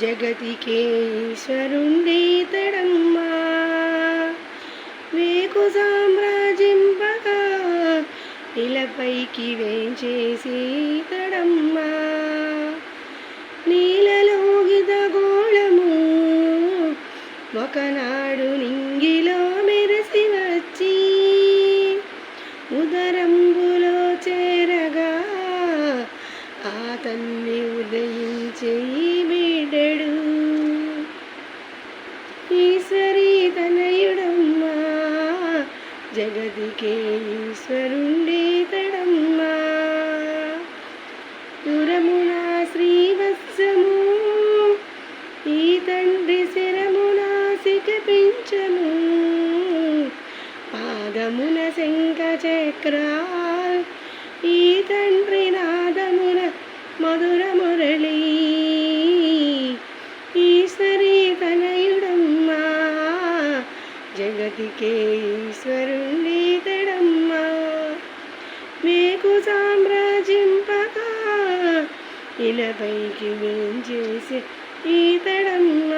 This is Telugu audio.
జగతికే ఈశ్వరుండేతడమ్మా వేకు సామ్రాజ్యంపగా ఇలపైకి వేంచేసేతడమ్మా. నీలలోగిత గోళము ఒకనాడు నింగిలో మెరిసి వచ్చి ఉదరంబులో చేరగా ఆ తల్లి ఉదయించేయి జగతికే ఈశ్వరుండేతడమ్మా పురమున శ్రీవత్సము ఈ తండ్రి శిరమున సికపించను పాదమున శంఖ చక్రా ఈ తండ్రి నాదమున మధుర మురళి. ఈశ్వరీ తనయుడమ్మా జగతికే ఈశ్వరుడు ഇലപൈകി ഈ ഈതടമ്മ